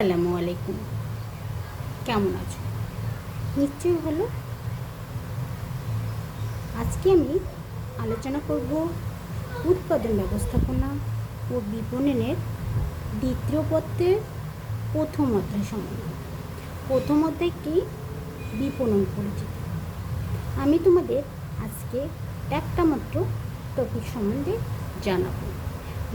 আসসালামু আলাইকুম। কেমন আছো? নিশ্চয়ই হলো আজকে আমি আলোচনা করব উৎপাদন ব্যবস্থাপনা ও বিপণনের দ্বিতীয় পত্রের প্রথম অধ্যায় সম্বন্ধে। প্রথম অধ্যায় কি? বিপণন পরিচিত। আমি তোমাদের আজকে একটা মাত্র টপিক সম্বন্ধে জানাব।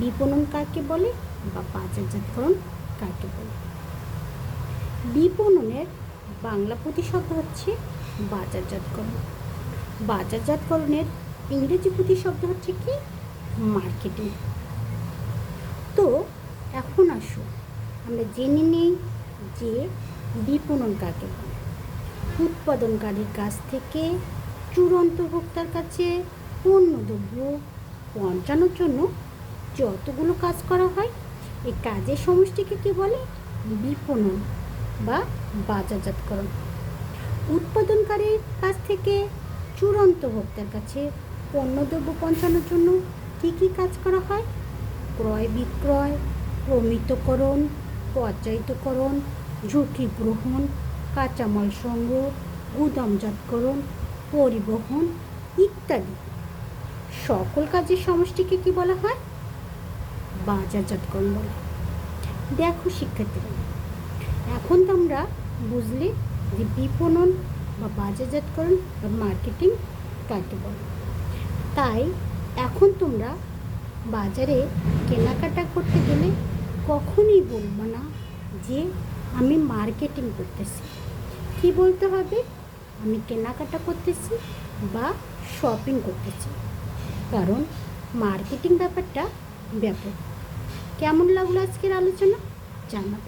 বিপণন কাকে বলে বা বাজারজাতকরণ কাকে বলে? বিপণনের বাংলা প্রতিশব্দ হচ্ছে বাজারজাতকরণ। বাজারজাতকরণের ইংরেজি প্রতিশব্দ হচ্ছে কি? মার্কেটিং। তো এখন আসো, আমরা জেনে নেই যে বিপণন কাকে বলে। উৎপাদনকারীর কাছ থেকে চূড়ান্ত ভোক্তার কাছে পণ্য দ্রব্য পৌঁছানোর জন্য যতগুলো কাজ করা হয়, এই কাজের সমষ্টিকে কি বলে? বিপণন। বা বাজারজাতকরণ। উৎপাদনকারীর কাছ থেকে চূড়ান্ত ভোক্তার কাছে পণ্যদ্রব্য পৌঁছানোর জন্য কী কী কাজ করা হয়? ক্রয় বিক্রয়, প্রমিতকরণ, পর্যায়িতকরণ, ঝুঁকি গ্রহণ, কাঁচামাল সংগ্রহ, গুদামজাতকরণ, পরিবহন ইত্যাদি। সকল কাজের সমষ্টিকে কি বলা হয়? বাজারজাতকরণ বলে দেখো শিক্ষার্থীরা এখন তো আমরা বুঝলে যে বিপণন বা বাজারজাতকরণ বা মার্কেটিং কাকে বলে? তাই এখন তোমরা বাজারে কেনাকাটা করতে গেলে কখনই বলব না যে আমি মার্কেটিং করতেছি। কি বলতে হবে? আমি কেনাকাটা করতেছি বা শপিং করতেছি। কারণ মার্কেটিং ব্যাপারটা ব্যাপক। কেমন লাগল আজকের আলোচনা? জানাবে।